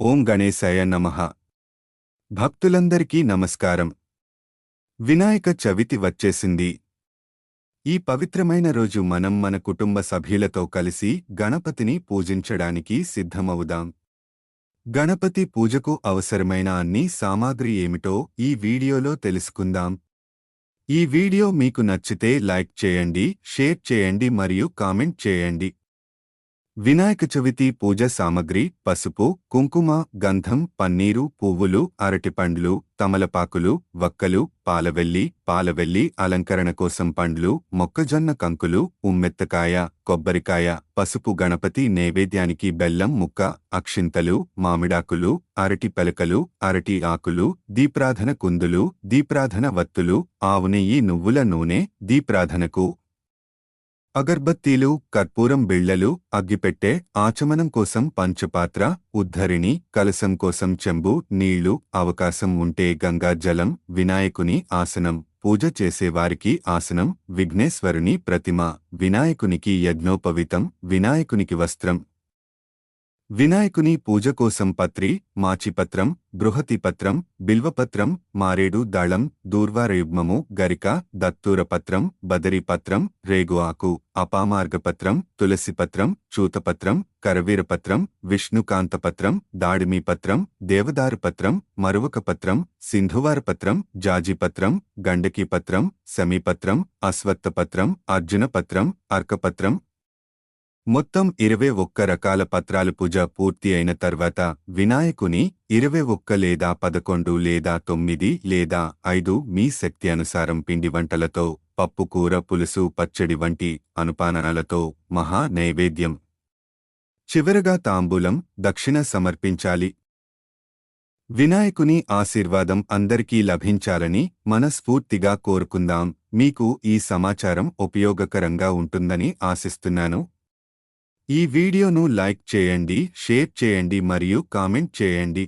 ఓం గణేశాయ నమః. భక్తులందరికీ నమస్కారం. వినాయక చవితి వచ్చేసింది. ఈ పవిత్రమైన రోజు మనం మన కుటుంబ సభ్యులతో కలిసి గణపతిని పూజించడానికి సిద్ధమవుదాం. గణపతి పూజకు అవసరమైన అన్ని సామాగ్రి ఏమిటో ఈ వీడియోలో తెలుసుకుందాం. ఈ వీడియో మీకు నచ్చితే లైక్ చేయండి షేర్ చేయండి మరియు కామెంట్ చేయండి. వినాయక చవితి పూజ సామగ్రి పసుపు కుంకుమ గంధం పన్నీరు పువ్వులు అరటిపండ్లు తమలపాకులు వక్కలు పాలవెల్లి పాలవెల్లి అలంకరణ కోసం పండ్లు మొక్కజొన్న కంకులు ఉమ్మెత్తకాయ కొబ్బరికాయ పసుపు గణపతి నైవేద్యానికి బెల్లం ముక్క అక్షింతలు మామిడాకులు అరటి పెలకలు అరటి ఆకులు దీప్రాధన కుందులు దీప్రాధన వత్తులు ఆవు నెయ్యి నువ్వుల నూనె దీప్రాధనకు అగర్బత్తీలు కర్పూరం బిళ్ళలు అగ్గిపెట్టె ఆచమనం కోసం పంచపాత్ర ఉద్ధరిణి కలసం కోసం చెంబు నీళ్ళు అవకాశం ఉంటే గంగా జలం వినాయకుని ఆసనం పూజ చేసేవారికి ఆసనం విఘ్నేశ్వరుని ప్రతిమ వినాయకునికి యజ్ఞోపవితం వినాయకునికి వస్త్రం వినాయకుని పూజ కోసం పత్రి మాచిపత్రం బృహతిపత్రం బిల్వపత్రం మారేడు దళం దూర్వారయుగ్మము గరిక దత్తూరపత్రం బదరిపత్రం రేగు ఆకు అపామార్గపత్రం తులసిపత్రం చూతపత్రం కరవీరపత్రం విష్ణుకాంతపత్రం దాడిమీపత్రం దేవదారుపత్రం మరువకపత్రం సింధువారపత్రం జాజిపత్రం గండకీపత్రం సమీపత్రం అశ్వత్థపత్రం అర్జునపత్రం అర్కపత్రం మొత్తం ఇరవై ఒక్క రకాల పత్రాలు పూజ పూర్తి అయిన తర్వాత వినాయకుని ఇరవై ఒక్క లేదా పదకొండు లేదా తొమ్మిది లేదా ఐదు మీ శక్తి అనుసారం పిండి వంటలతో పప్పుకూర పులుసు పచ్చడి వంటి అనుపానాలతో మహా నైవేద్యం. చివరగా తాంబూలం దక్షిణ సమర్పించాలి. వినాయకుని ఆశీర్వాదం అందరికీ లభించాలని మనస్ఫూర్తిగా కోరుకుందాం. మీకు ఈ సమాచారం ఉపయోగకరంగా ఉంటుందని ఆశిస్తున్నాను. ఈ వీడియోను లైక్ చేయండి షేర్ చేయండి మరియు కామెంట్ చేయండి.